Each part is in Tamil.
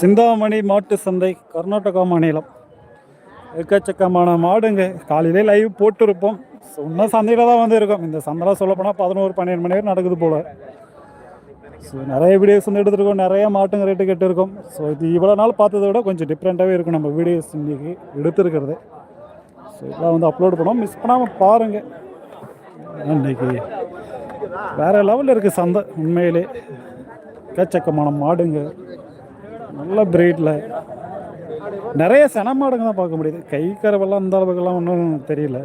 சிந்தாமணி மாட்டு சந்தை கர்நாடகா மாநிலம். எக்கச்சக்கமான மாடுங்க. காலையிலே லைவ் போட்டிருப்போம். ஸோ இன்னும் சந்தையில் தான் வந்து இந்த சந்தைலாம் சொல்லப்போனால் பதினோரு பன்னெண்டு மணி நேரம் நடக்குது போல். ஸோ நிறைய வீடியோஸ் வந்து எடுத்துருக்கோம். நிறைய மாட்டுங்க ரேட்டு கெட்டிருக்கோம். ஸோ இது இவ்வளோ நாள் பார்த்ததை விட கொஞ்சம் டிஃப்ரெண்ட்டாகவே இருக்கும் நம்ம வீடியோஸ் இன்றைக்கி எடுத்துருக்கிறது. ஸோ இதெல்லாம் வந்து அப்லோட் பண்ணோம். மிஸ் பண்ணாமல் பாருங்கள் இன்றைக்கி வேறு லெவலில் இருக்குது சந்தை உண்மையிலே. எக்கச்சக்கமான மாடுங்க. நல்ல பிரீடில் நிறைய சென மாடுங்க தான் பார்க்க முடியுது. கை கறவெல்லாம் அந்த அளவுக்குலாம் ஒன்றும் தெரியல.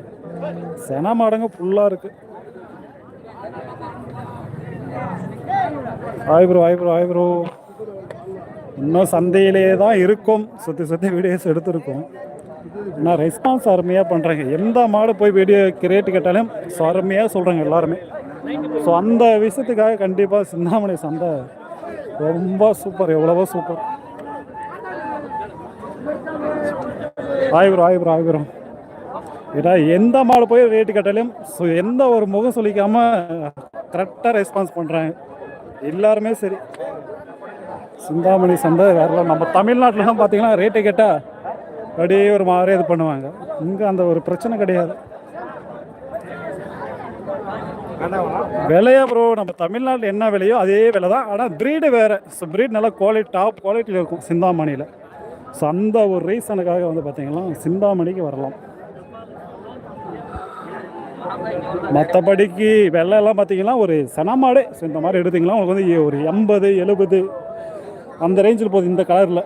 சென மாடுங்க ஃபுல்லாக இருக்குது ஆய் ப்ரோ ஆய் ப்ரோ ஆய் ப்ரோ இன்னும் சந்தையிலே தான் இருக்கும். சுற்றி சுற்றி வீடியோஸ் எடுத்திருக்கோம். ஆனால் ரெஸ்பான்ஸ் அருமையாக பண்ணுறாங்க எந்த மாடு போய் வீடியோ கிரியேட் கேட்டாலும் அருமையாக சொல்கிறாங்க எல்லாருமே. ஸோ அந்த விஷயத்துக்காக கண்டிப்பாக சிந்தாமணி சந்தை ரொம்ப சூப்பர் எவ்வளவோ சூப்பர் ஆயிரம் ஆயிரம் ஆயிரம். ஏன்னா எந்த மாடு போய் ரேட்டு கேட்டாலும் ஸோ எந்த ஒரு முகம் சொல்லிக்காம கரெக்டாக ரெஸ்பான்ஸ் பண்ணுறாங்க எல்லாருமே சரி. சிந்தாமணி சந்தை வேறு நம்ம தமிழ்நாட்டிலலாம் பார்த்தீங்கன்னா ரேட்டு கேட்டால் அப்படியே ஒரு மாதிரி இது பண்ணுவாங்க. இங்கே அந்த ஒரு பிரச்சனை கிடையாது. விலையா ப்ரோ நம்ம தமிழ்நாட்டில் என்ன விலையோ அதே விலை தான் ஆனால் ப்ரீடு வேறு. ஸோ ப்ரீட் நல்லா குவாலிட்டி டாப் குவாலிட்டியில் இருக்கும் சிந்தாமணியில். ஸோ அந்த ஒரு ரீசனுக்காக வந்து பார்த்தீங்கன்னா சிந்தாமணிக்கு வரலாம். மற்றபடிக்கு வெள்ளையெல்லாம் பார்த்தீங்கன்னா ஒரு சனமாடு ஸோ இந்த மாதிரி எடுத்தீங்கன்னா உங்களுக்கு வந்து ஒரு எண்பது எழுபது அந்த ரேஞ்சில் போகுது இந்த கலரில்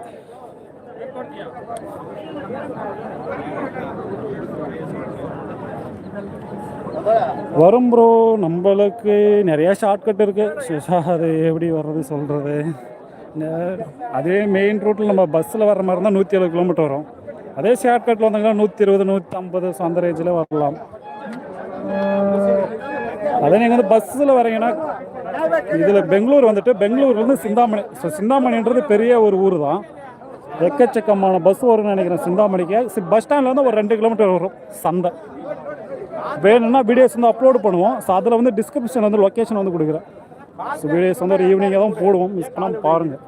வரும் ப்ரோ நம்மளுக்கு நிறையா ஷார்ட்கட் இருக்குது ஸோ அது எப்படி வர்றது சொல்கிறது அதே மெயின் ரூட்டில் நம்ம பஸ்ஸில் வர மாதிரி இருந்தால் நூற்றி எழுபது கிலோமீட்டர் வரும். அதே ஷார்ட்கட்டில் வந்தாங்கன்னா நூற்றி இருபது நூற்றி ஐம்பது ஸோ அந்த ரேஞ்சில் வரலாம். அதே நீங்கள் வந்து பஸ்ஸில் வரீங்கன்னா இதில் பெங்களூர் வந்துட்டு பெங்களூர்லேருந்து சிந்தாமணி ஸோ சிந்தாமணின்றது பெரிய ஒரு ஊர் தான். எக்கச்சக்கமான பஸ் வரும்னு நினைக்கிறேன். சிந்தாமணிக்கு பஸ் ஸ்டாண்ட்லேருந்து ஒரு ரெண்டு கிலோமீட்டர் வரும் சந்தை. வேணும்னா வீடியோஸ் வந்து அப்லோடு பண்ணுவோம். ஸோ அதில் வந்து டிஸ்கிரிப்ஷன் வந்து லொக்கேஷன் வந்து கொடுக்குறேன். ஸோ வீடியோஸ் வந்து ஒரு ஈவினிங்காக தான் போடுவோம். மிஸ் பண்ணாமல் பாருங்கள்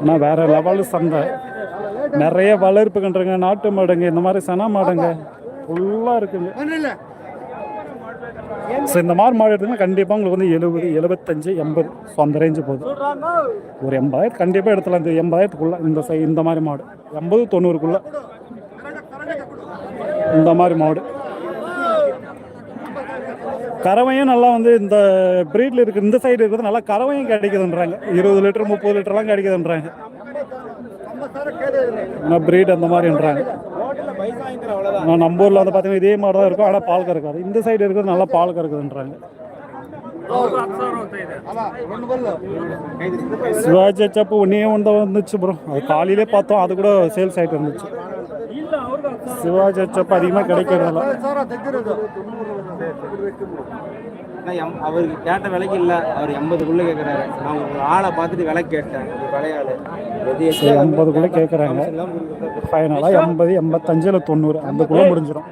ஆனால் வேறு லெவல் சந்தை நிறைய வளர்ப்பு கன்றுங்க நாட்டு மாடுங்க இந்த மாதிரி சன மாடுங்க ஃபுல்லாக இருக்குங்க. ஸோ இந்த மாதிரி மாடு எடுத்தீங்கன்னா கண்டிப்பாக உங்களுக்கு வந்து எழுபது எழுபத்தஞ்சு எண்பது. ஸோ அந்த ரேஞ்சு போகுது ஒரு எண்பதாயிரம் கண்டிப்பாக எடுத்துலாம் இந்த எண்பதாயிரத்துக்குள்ளே இந்த சை இந்த மாதிரி மாடு. எண்பது தொண்ணூறுக்குள்ளே. இந்த மாதிரி மாடு. கறவையும் நல்லா வந்து இந்த ப்ரீடில் இருக்கு இந்த சைடு இருக்கிறது நல்லா கறவையும் கிடைக்குதுன்றாங்க. இருபது லிட்டர் முப்பது லிட்டர்லாம் கிடைக்குதுன்றாங்க. ஆனால் ப்ரீட் அந்த மாதிரின்றாங்க. ஆனால் நம்ம ஊரில் வந்து பார்த்தீங்கன்னா இதே மாதிரி தான் இருக்கும் ஆனால் பால் கறக்காது. இந்த சைடு இருக்கிறது நல்லா பால் கறக்குதுன்றாங்க. சிவாஜி சப்பு ஒன்றே ஒன்று தான் வந்துச்சு ப்ரோ அது காலையிலே பார்த்தோம் அது கூட சேல்ஸ் ஆகிட்டு இருந்துச்சு சிவாஜி சப்பு அதிகமாக கிடைக்கிறதில்ல அவருக்கு கேட்ட விலைக்கு இல்லை அவர் எண்பதுக்குள்ள கேட்குறாரு நான் ஒரு ஆளை பார்த்துட்டு விலை கேட்டேன் எது ஸோ எண்பதுக்குள்ளே கேட்குறாங்க ஃபைனலாக எண்பது எண்பத்தஞ்சு இல்லை தொண்ணூறு அந்தக்குள்ளே முடிஞ்சிடும்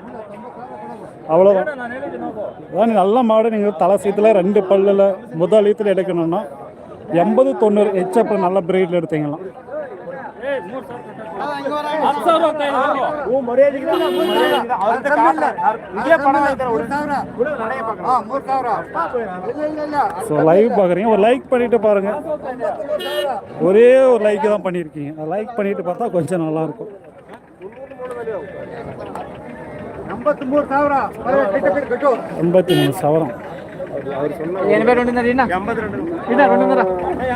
அவ்வளோதான் அதான் நல்ல மாடு நீங்கள் தலை சீத்தில் ரெண்டு பல்லில் முதல் ஈத்தில் எடுக்கணும்னா எண்பது தொண்ணூறு ஹெச்எப் நல்ல பிரீடில் எடுத்தீங்களாம் லைவ் பார்க்குறீங்க ஒரு லைக் பண்ணிட்டு பாருங்க ஒரே ஒரு லைக் தான் பண்ணியிருக்கீங்க லைக் பண்ணிட்டு பார்த்தா கொஞ்சம் நல்லா இருக்கும் எண்பத்தி மூணு சவரம்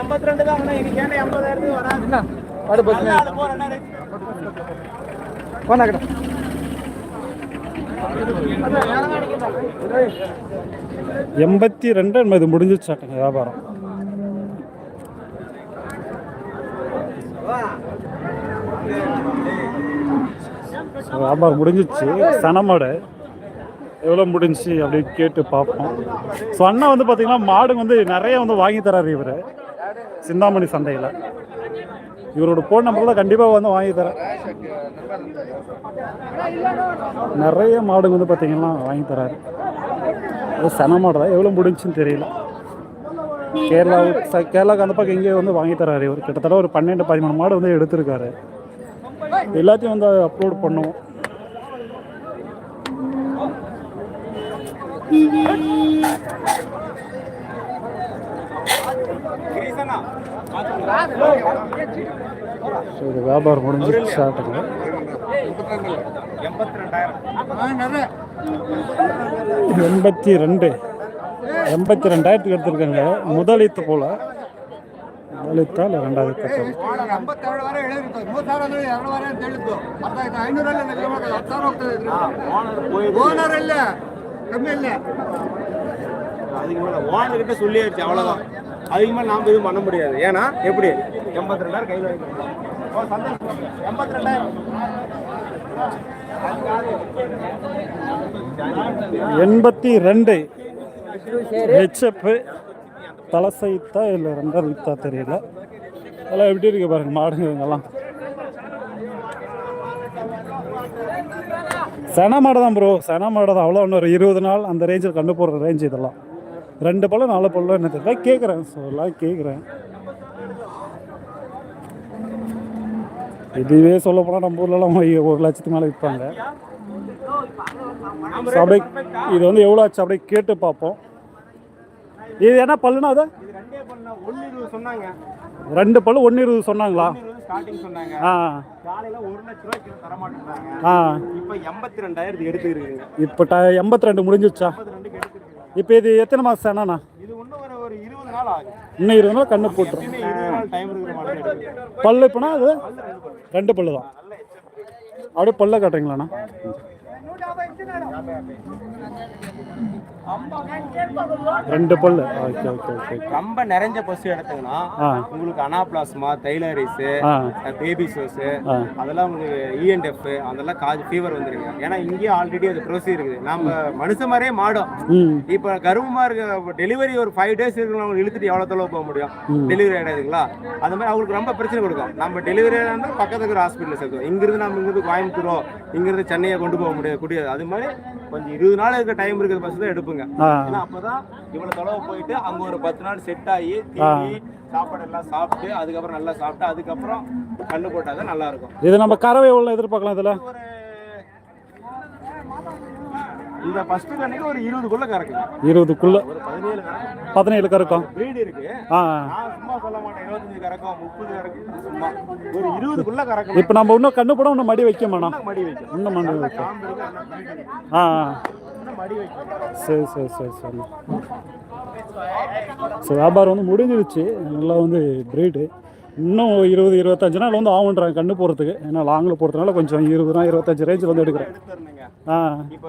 எண்பத்தி ரெண்டு தான் இன்னைக்கு ஏன்னா எண்பதாயிரத்துக்கு வராது எண்பத்தி ரெண்டு என்பது முடிஞ்சிச்சாட்டுங்க வியாபாரம். வியாபாரம் முடிஞ்சிச்சு. சனமாடு. எவ்வளோ முடிஞ்சுச்சு அப்படின்னு கேட்டு பார்ப்போம். ஸோ அண்ணா வந்து பார்த்தீங்கன்னா மாடு வந்து நிறைய வந்து வாங்கி தராரு இவர். சிந்தாமணி சந்தையில். இவரோட ஃபோன் நம்பர் தான் கண்டிப்பாக வந்து வாங்கி தரேன். நிறைய மாடுங்க வந்து பார்த்தீங்கன்னா வாங்கி தராரு. அது சன மாடு தான். எவ்வளோ முடிஞ்சுன்னு தெரியல. கேரளா ச- அந்த பக்கம் இங்கே வந்து வாங்கி தராரு இவர். கிட்டத்தட்ட ஒரு பன்னெண்டு பதிமூணு மாடு வந்து எடுத்திருக்காரு. எல்லாத்தையும் வந்து அப்லோட் பண்ணுவோம். கிரீசனா ஸோ இது வியாபாரம் முடிஞ்சு ஸ்டார்ட்டுங்க எண்பத்தி ரெண்டு. எண்பத்தி ரெண்டாயிரத்துக்கு எடுத்திருக்காங்க. முதலீத்து போல். முதலீத்தா இல்லை ரெண்டாவது கட்டம்? கம்மி இல்லை அதுக்கு மேலே ஓனர்கிட்ட சொல்லியாச்சு அவ்வளோதான் அதுக்கு மேல நாம எதுவும் பண்ண முடியாது. ஏன்னா எப்படி? எண்பத்தி ரெண்டாயிரம் கையில் வாங்கிக்கலாம் எண்பத்தி ரெண்டாயிரம் எண்பத்தி ரெண்டு ஹெச்எப் தலை சைத்தா இல்லை ரெண்டாவது வித்தா தெரியல. அதெல்லாம் எப்படி இருக்கு பாருங்க மாடுங்க இவங்கெல்லாம். சென மாடு தான் ப்ரோ சென மாடு தான். அவ்வளோ ஒன்று ஒரு இருபது நாள் அந்த ரேஞ்சில் கண்டு போடுற ரேஞ்ச் இதெல்லாம். ரெண்டு பழம் நாலு பழம் என்ன தெரியல. கேட்குறேன் ஸோ எல்லாம் கேட்குறேன் இதுவே சொல்ல போனால் நம்ம ஊர்லலாம் ஒரு லட்சத்துக்கு மேலே விற்பாங்க அப்படியே இது வந்து எவ்வளோ ஆச்சு? அப்படியே கேட்டு பார்ப்போம். இது என்ன பல்லுனா அது? ரெண்டே பல்லு ஒன்று இருபது சொன்னாங்களா? ஸ்டார்டிங் சொன்னாங்க ஆ. காலையில ஒரு லட்ச ரூபாய்க்கு தர மாட்டேங்கிறாங்க ஆ. இப்போ எண்பத்தி ரெண்டாயிரத்துக்கு எடுத்துருக்குங்க இப்போ எண்பத்தி ரெண்டு முடிஞ்சிருச்சா? இப்போ இது எத்தனை மாதம் என்னண்ணா இது இன்னும் ஒரு ஒரு இருபது நாள் ஆகும். இன்னும் இருபது நாள் கண்ணு போட்டுரும். பல்லு இப்போனா அது ரெண்டு பல்லு. தான். அப்படியே பல்ல காட்டுறீங்களாண்ணா? ரெண்டு பல்லு ஓகே ஓகே ஓகே ரொம்ப நிறைஞ்ச பசு எடுத்தீங்கன்னா உங்களுக்கு அனாப்ளாஸ்மா தைலரிஸ் பேபி சோஸ் அதெல்லாம் உங்களுக்கு E இஎன்எஃப் அதெல்லாம் காது ஃபீவர் வந்துருங்க. ஏன்னா இங்கேயே ஆல்ரெடி அது ப்ரோசி இருக்குது. நம்ம மனுஷ மாதிரியே மாடும். இப்போ கர்ப்பமா இருக்க டெலிவரி ஒரு ஃபைவ் டேஸ் இருக்கிறவங்க இழுத்துட்டு எவ்வளோ தொலைவு போக முடியும். டெலிவரி ஆகிடாதுங்களா அந்த மாதிரி அவங்களுக்கு ரொம்ப பிரச்சனை கொடுக்கும். நம்ம டெலிவரி இருந்தால் பக்கத்துல இருக்கிற ஹாஸ்பிட்டல் சேர்த்துவோம். இங்கிருந்து நம்ம இங்கிருந்து கோயம்புத்தூரோ இங்கிருந்து சென்னையை கொண்டு போக முடியாது முடியாது அது மாதிரி கொஞ்சம் இருபது நாள் இருக்க டைம் இருக்கிற பஸ் தான் எடுப்புங்க. ஏன்னா அப்பதான் இவ்வளவு தொலைவு போயிட்டு அங்க ஒரு பத்து நாள் செட் ஆகி தீனி சாப்பாடு எல்லாம் சாப்பிட்டு அதுக்கப்புறம் நல்லா சாப்பிட்டு அதுக்கப்புறம் கண்ணு போட்டாதான் நல்லா இருக்கும். இது நம்ம கறவை எவ்வளோ எதிர்பார்க்கலாம் இதில். ஒரு இந்த ஃபர்ஸ்ட் கண்ணுக்கு ஒரு இருபதுக்குள்ள கறக்குங்க. இருபதுக்குள்ள? பதினேழு கறக்கும் பதினேழு கறக்கும். வீடு இருக்கு. ஆ. நான் சும்மா சொல்ல மாட்டேன். இருபத்தஞ்சு கறக்கும் முப்பது கறக்கும் சும்மா. ஒரு இருபதுக்குள்ள கறக்கும் இப்போ நம்ம இன்னும் கண்ணு போட இன்னும் மடி வைக்கமாண்ணா மடி வைக்கும் இன்னும் மடி வைக்கும். ஆ மடி வைக்கும் சரி சரி சரி சரி. ஸோ வியாபாரம் வந்து முடிஞ்சிருச்சு. நல்லா வந்து பிரீடு இன்னும் இருபது இருபத்தஞ்சு நாள் வந்து ஆகுன்றாங்க கண்ணு போகிறதுக்கு ஏன்னா லாங்கில் போகிறதுனால கொஞ்சம் இருபது நாள் இருபத்தஞ்சு ரேஞ்சில் வந்து எடுக்கிறேன். ஆ. இப்ப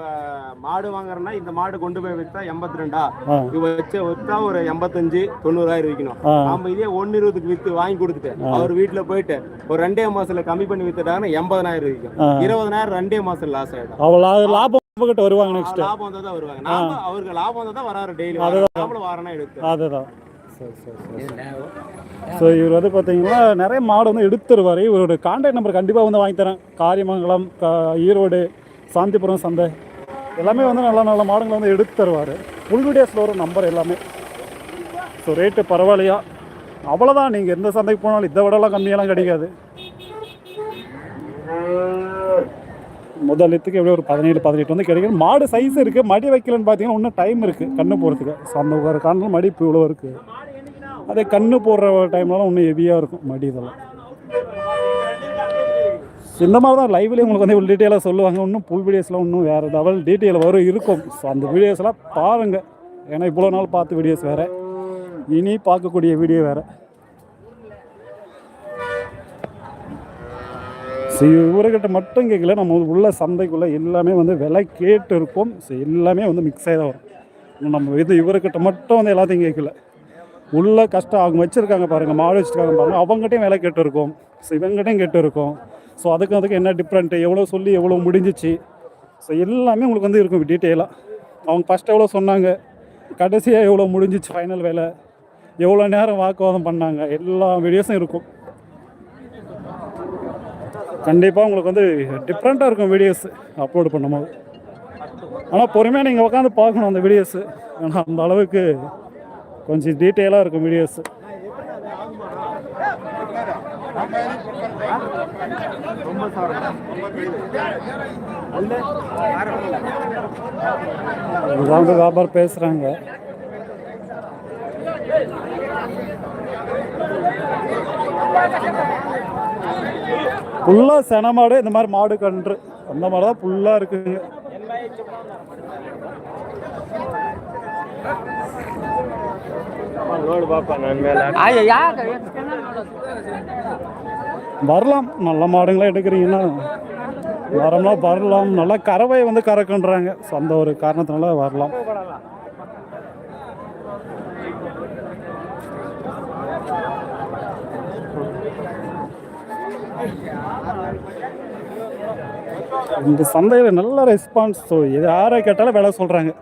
மாடு வாங்குறேன்னா இந்த மாடு கொண்டு போய் வித்தா எண்பத்தி ரெண்டா இது வச்சு வித்தா ஒரு எண்பத்தஞ்சு தொண்ணூறாயிரம் விற்கணும் ஆ. நாம இதே ஒன்னு இருபதுக்கு வித்து வாங்கி கொடுத்துட்டு அவர் வீட்டுல போயிட்டு ஒரு ரெண்டே மாசத்துல கம்மி பண்ணி வித்துட்டாங்கன்னா எண்பதனாயிரம் விற்கும். இருபதனாயிரம் ரெண்டே மாசம் லாஸ் ஆயிடும். அவ்வளோ லாபம் கிட்ட வருவாங்க நெக்ஸ்ட் லாபம் வந்தா தான் வருவாங்க. அவருக்கு லாபம் வந்தா தான் வராரு டெய்லி நாமளும் வாரனா எடுத்து. அதுதான். ஸோ இவர் வந்து பார்த்தீங்கன்னா நிறைய மாடு வந்து எடுத்துருவார். இவரோட கான்டாக்ட் நம்பர் கண்டிப்பாக வந்து வாங்கி தரேன். காரியமங்கலம் ஈரோடு சாந்திபுரம் சந்தை. எல்லாமே வந்து நல்ல நல்ல மாடுங்களை வந்து எடுத்து தருவார் ஃபுல் வீடியோஸில் வரும் நம்பர் எல்லாமே. ஸோ ரேட்டு பரவாயில்லையா? அவ்வளோதான் நீங்கள் எந்த சந்தைக்கு போனாலும் இதை விடலாம் கம்மியெல்லாம் கிடைக்காது. முதலத்துக்கு எப்படியும் ஒரு பதினேழு பதினெட்டு வந்து கிடைக்கும். மாடு சைஸ் இருக்குது மடி வைக்கலன்னு பார்த்தீங்கன்னா இன்னும் டைம் இருக்குது கண்ணு போகிறதுக்கு ஸோ அந்த ஒரு காரணம் மடி இப்போ இவ்வளோ இருக்குது அதே கண்ணு போடுற டைம்லலாம் இன்னும் ஹெவியாக இருக்கும் மடி இதெல்லாம். இந்த மாதிரி தான் லைவ்லேயே உங்களுக்கு வந்து டீட்டெயிலாக சொல்லுவாங்க. இன்னும் புல் வீடியோஸ்லாம் இன்னும் வேறு லெவல் டீட்டெயில் வரும் இருக்கும். ஸோ அந்த வீடியோஸ்லாம் பாருங்கள் ஏன்னா இவ்வளோ நாள் பார்த்த வீடியோஸ் வேறு. இனி பார்க்கக்கூடிய வீடியோ வேறு. ஸோ இவர்கிட்ட மட்டும் கேட்கல. நம்ம உள்ள சந்தைக்குள்ளே எல்லாமே வந்து விலை கேட்டு இருக்கும் ஸோ எல்லாமே வந்து மிக்ஸ் ஆகி தான் வரும். நம்ம இது இவர்கிட்ட மட்டும் வந்து எல்லாத்தையும் கேட்கல. உள்ள கஷ்டம் அவங்க வச்சுருக்காங்க பாருங்கள் மாடு வச்சுருக்காங்க பாருங்கள் அவங்ககிட்டயும் வேலை கேட்டு இருக்கும் ஸோ இவங்ககிட்டயும் கேட்டு இருக்கும் ஸோ அதுக்கு அதுக்கு என்ன டிஃப்ரெண்ட்டு எவ்வளோ சொல்லி எவ்வளோ முடிஞ்சிச்சு? ஸோ எல்லாமே உங்களுக்கு வந்து இருக்கும் டீட்டெயிலாக அவங்க ஃபஸ்ட் எவ்வளோ சொன்னாங்க? கடைசியாக எவ்வளோ முடிஞ்சிச்சு ஃபைனல் வேலை? எவ்வளோ நேரம் வாக்குவாதம் பண்ணாங்க? எல்லா வீடியோஸும் இருக்கும். கண்டிப்பாக உங்களுக்கு வந்து டிஃப்ரெண்ட்டாக இருக்கும் வீடியோஸ் அப்லோடு பண்ணும்போது. ஆனால் பொறுமையாக நீங்கள் உட்காந்து பார்க்கணும் அந்த வீடியோஸு ஏன்னா அந்த அளவுக்கு கொஞ்சம் டீட்டெயிலாக இருக்கும் வீடியோஸ் இதுதான் வந்து வியாபாரம் பேசுகிறாங்க ஃபுல்லாக சென மாடு இந்த மாதிரி மாடு கன்று. அந்த மாதிரி தான் ஃபுல்லாக இருக்குங்க ನೋಡು ಬಾಪ ನನ್ನ ಮೇಲೆ வரலாம் நல்ல மாடுங்களாம் எடுக்கிறீங்கன்னா வரலாம் வரலாம் நல்லா கறவை வந்து கறக்குன்றாங்க ஸோ அந்த ஒரு காரணத்தினால வரலாம் இந்த சந்தையில் நல்ல ரெஸ்பான்ஸ் ஸோ இது யாரை கேட்டாலும் விலை சொல்கிறாங்க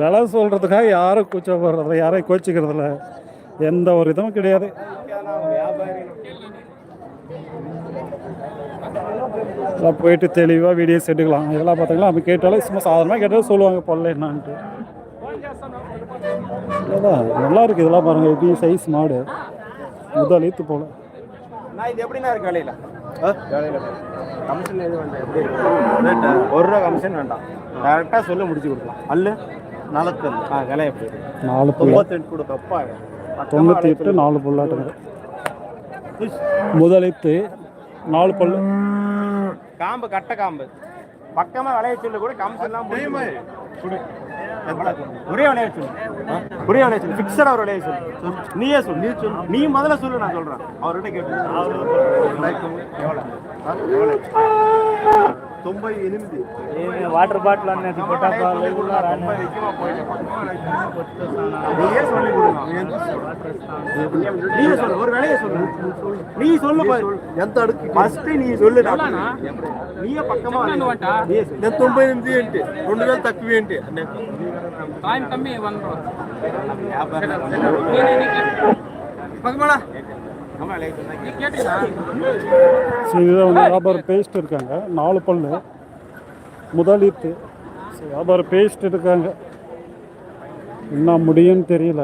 விலை சொல்கிறதுக்காக யாரும் கூச்சப்படுறதில்ல யாரையும் கோச்சிக்கிறதில்ல. எந்த ஒரு இதுவும் கிடையாது. போயிட்டு தெளிவாக வீடியோஸ் எடுக்கலாம். இதெல்லாம் பார்த்தீங்கன்னா அப்படி கேட்டாலும் சும்மா சாதாரணமாக கேட்டாலும் சொல்லுவாங்க பொல்ல என்னான்ட்டு. நல்லா இருக்குது இதெல்லாம் பாருங்கள் எப்படி சைஸ் மாடு. முதல் ஈத்து போல. நான் இது எப்படின்னா இருக்கு வேலையில் கமிஷன் எது வேண்டாம் எப்படி ஒரு ரூபா கமிஷன் வேண்டாம். டேரெக்டாக சொல்லி முடிச்சு கொடுக்கலாம். அல்லு? நாலு ஆ விலை எப்படி நாலு தொண்ணூத்தெட்டு கூட தப்பா தொண்ணூற்றி எட்டு நாலு புல்லாட்டுங்க முதலித்து நாலு பல்லு காம்பு கட்ட காம்பு. பக்கமா விளைய சொல்லு கூட கமிஷன்லாம் முடியுமா ஒரே விளைய சொல்லு. ஒரே விளைய சொல்லு. ஃபிக்ஸடா ஒரு விளைய சொல்லு. நீயே சொல்லு. நீ சொல்லு. நீ முதல்ல சொல்லு நான் சொல்றேன். அவர்கிட்ட கேட்டு எவ்வளோ తొంభై ఎనిమిది. వాటర్ బాటిల్ అనేది నీ సొల్లు ఎంత అడుగు ఫస్ట్ నీ సొల్లు నీ పక్కమా నేను తొంభై ఎనిమిది ఏంటి? రెండు వేలు తక్కువ ఏంటి? పగమడా ஸோ இதில் வந்து வியாபாரம் பேஸ்ட் இருக்காங்க. நாலு பல் முதலீத்து ஸோ வியாபாரம் பேஸ்ட் இருக்காங்க என்ன முடியும்னு தெரியல.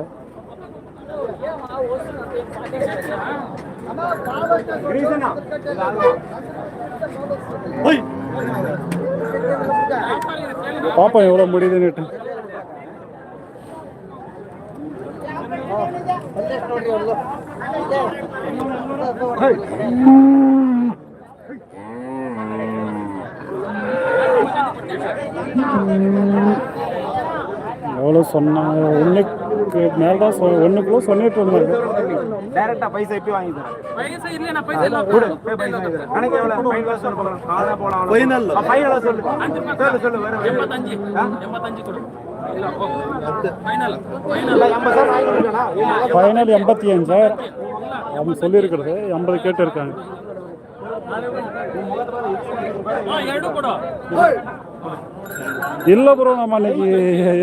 பாப்போம் எவ்வளோ முடியுதுன்னுட்டு எவ்வளோ சொன்னாங்க ஒன்றுக்கு மேலே தான் சொ ஒன்றுக்குள்ள சொல்லிட்டு இருந்தாங்க. டேரெக்டாக பைசா எப்படி வாங்கி தரேன். பைசா இல்லை பைசா இல்லை கொடு பைசா வாங்கி தரேன் எனக்கு எவ்வளோ ஃபைனலாக சொல்லு போகலாம் சொல்லு. வேறு எண்பத்தஞ்சு. எண்பத்தஞ்சு கொடு. ஃபைனல் எண்பத்தி அஞ்சு. சார் அவங்க சொல்லியிருக்கிறது எண்பது கேட்டு இருக்காங்க இல்லை ப்ரோ நம்ம இன்னைக்கு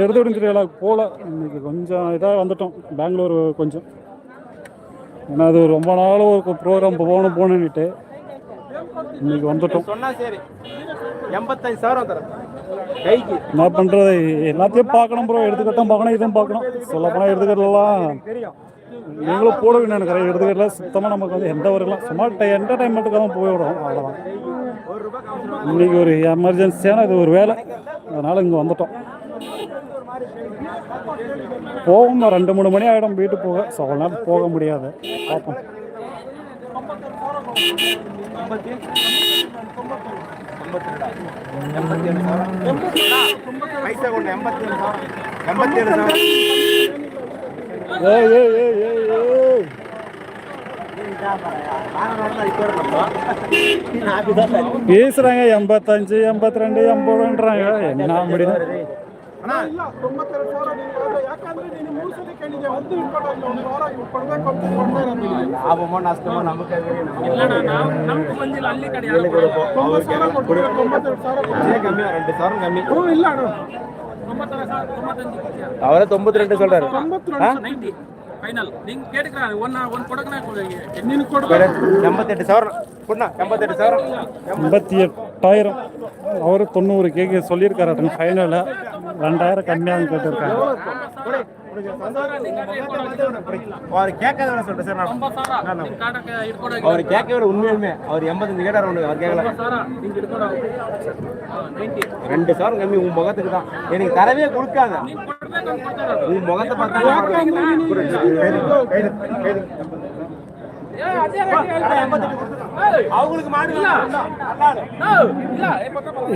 எடுத்து விடுஞ்சிருக்கல போகல இன்னைக்கு கொஞ்சம் இதாக வந்துட்டோம். பெங்களூர் கொஞ்சம். ஏன்னா அது ரொம்ப நாள் ஒரு ப்ரோக்ராம் போகணும் போகணுன்னுட்டு இன்னைக்கு வந்துட்டோம். சொன்னா சரி. எண்பத்தஞ்சு சவரம் தரேன். கைக்கு. என்ன பண்ணுறது எல்லாத்தையும் பார்க்கணும் ப்ரோ எடுத்துக்கிட்டும் பார்க்கணும் இதுவும் பார்க்கணும். சொல்லப்போனால் எடுத்துக்கிறதுலாம் தெரியும். நீங்களும் போடுவீங்க நினைக்கிறேன் எடுத்துக்கிறதுல சுத்தமாக நமக்கு வந்து எந்த ஒரு சும்மா என்டர்டைன்மெண்ட்டுக்காக தான் போயிடுறோம் அவ்வளோதான் இன்னைக்கு ஒரு எமர்ஜென்சியான இது ஒரு வேலை. அதனால் இங்கே வந்துட்டோம். போகும் ரெண்டு மூணு மணி ஆகிடும் வீட்டுக்கு போக. ஸோ அவ்வளோ நேரம் போக முடியாது. பார்ப்போம். பைசா கொண்டு எண்பத்தி ஏழு சவரம் எண்பத்தி ஏழு சவரம் ஏய் ஏய் ஏய் ஏய் ஏய் பேசுகிறாங்க எண்பத்தஞ்சு எண்பத்தி ரெண்டு எண்பதுன்றாங்க என்ன முடியும் ಅಣ್ಣ ಲಾಭಮೋ ನಷ್ಟಮೋ ನಮಗೆ ಇಲ್ಲ ನಾವು ನಮ್ಗೆ ಬಂದಿಲ್ಲ ಅಲ್ಲಿ ಕಡೆ ಯಾರು ಕಮ್ಮಿ ரெண்டு ಸಾವಿರ ಕಮ್ಮಿ ತೊಂಬತ್ತರ ಸಾವಿರ ತೊಂಬತ್ತಂಜಿ ಕೊಡ್ತೀಯ ಅವರೇ ತೊಂಬತ್ತು ரெண்டு சொல்றாரு ನೈಂಟಿ ಫೈನಲ್ ನಿಂಗೆ ಕೇಳಿಕ್ರ ಒನ್ ಒಂದು ಕೊಡಕನೇ ನೀನು ಕೊಡು ಎಂಬತ್ತೆಂಟು ಸಾವಿರ ಕೊಡ್ನಾ ಎಂಬತ್ತೆಂಟು ಸಾವಿರ எண்பத்தி எட்டாயிரம் அவர் தொண்ணூறு கேக்கு சொல்லியிருக்காரு ஃபைனலில் ரெண்டாயிரம் கம்மியாக கேட்டிருக்காங்க ಕೊಡಿ அவர் கேட்காத சொல்றேன் சார் அவர் கேட்கவே உண்மையுமே அவர் எண்பத்தஞ்சு கேட்டார் அவனுக்கு அவர் கேட்கல. ரெண்டு சாரம் கம்மி உன் முகத்துக்கு தான். எனக்கு தரவே கொடுக்காத. உன் முகத்தை பார்த்தா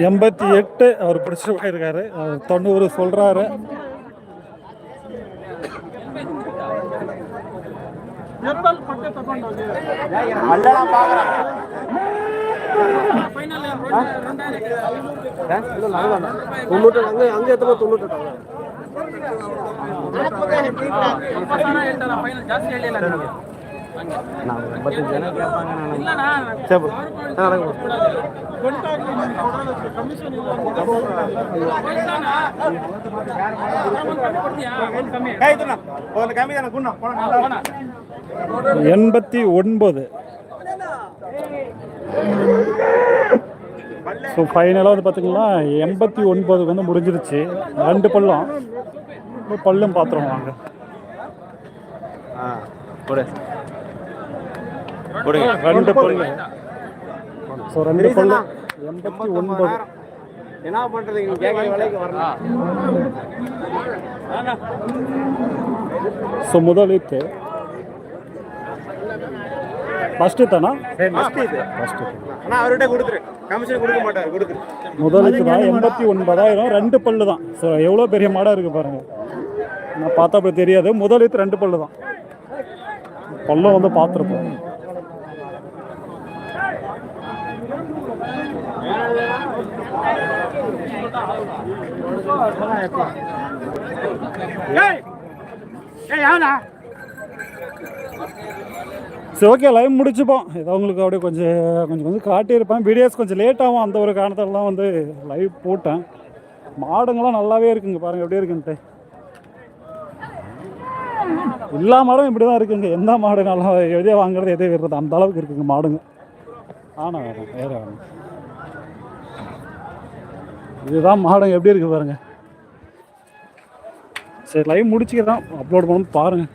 எண்பத்தி எட்டு அவர் பிடிச்சிட்டு போயிருக்காரு. தொண்ணூறு சொல்றாரு. ರೂಪಾಯಿ ವಯಸ್ಸಣ್ಣ. ಒಂದು ಕಮ್ಮಿ ಕೊಡ್ತೀಯಾ? ಒಂದು ಕಮ್ಮಿ. கை தூண்ணா ஒரு கம்மி தானே குண்ணா போனா ಹೋಗೋಣ. எண்பத்தி ஒன்பது. ஸோ ஃபைனலாக வந்து பார்த்தீங்கன்னா எண்பத்தி ஒன்பதுக்கு வந்து முடிஞ்சிருச்சு. ரெண்டு பல்லும் இப்போ பல்லும் பார்த்துருவோம் வாங்க. ரெண்டு பல்லு ஸோ ரெண்டு பல்லு எண்பத்தி ஒன்பது. என்ன பண்றது இங்க? கேட்க விலைக்கு வரலாம் ஸோ முதலீட்டு ஃபஸ்ட்டு தானா? ஃபர்ஸ்ட் இது. ஃபஸ்ட்டு ஆனா அவர்கிட்ட கொடுத்துரு. கமிஷன் கொடுக்க மாட்டார் கொடுத்துரு. முதலுக்கு தான் எண்பத்தி ஒன்பதாயிரம் ரெண்டு பல்லு தான். ஸோ எவ்வளோ பெரிய மாடாக இருக்குது பாருங்க. நான் பார்த்தா அப்படி தெரியாது. முதலீத்து ரெண்டு பல்லு தான். பல்லும் வந்து பார்த்துருப்போம். சரி ஓகே லைவ் முடிச்சுப்போம். ஏதோ உங்களுக்கு அப்படியே கொஞ்சம் கொஞ்சம் கொஞ்சம் காட்டியிருப்பேன். வீடியோஸ் கொஞ்சம் லேட் ஆகும். அந்த ஒரு காரணத்தால வந்து லைவ் போட்டேன். மாடுங்களாம் நல்லாவே இருக்குங்க. பாருங்கள் எப்படி இருக்குன்ட்டு. எல்லா மாடும் இப்படி தான் இருக்குங்க. எந்த மாடு நல்லா எதே வாங்குறது எதே விடுறது அந்த அளவுக்கு இருக்குங்க மாடுங்க. ஆனால் வேணும் வேற வேணும் இதுதான் மாடுங்க. எப்படி இருக்கு பாருங்க. சரி லைவ் முடிச்சுக்கிறேன். அப்லோட் பண்ணணும் பாருங்கள்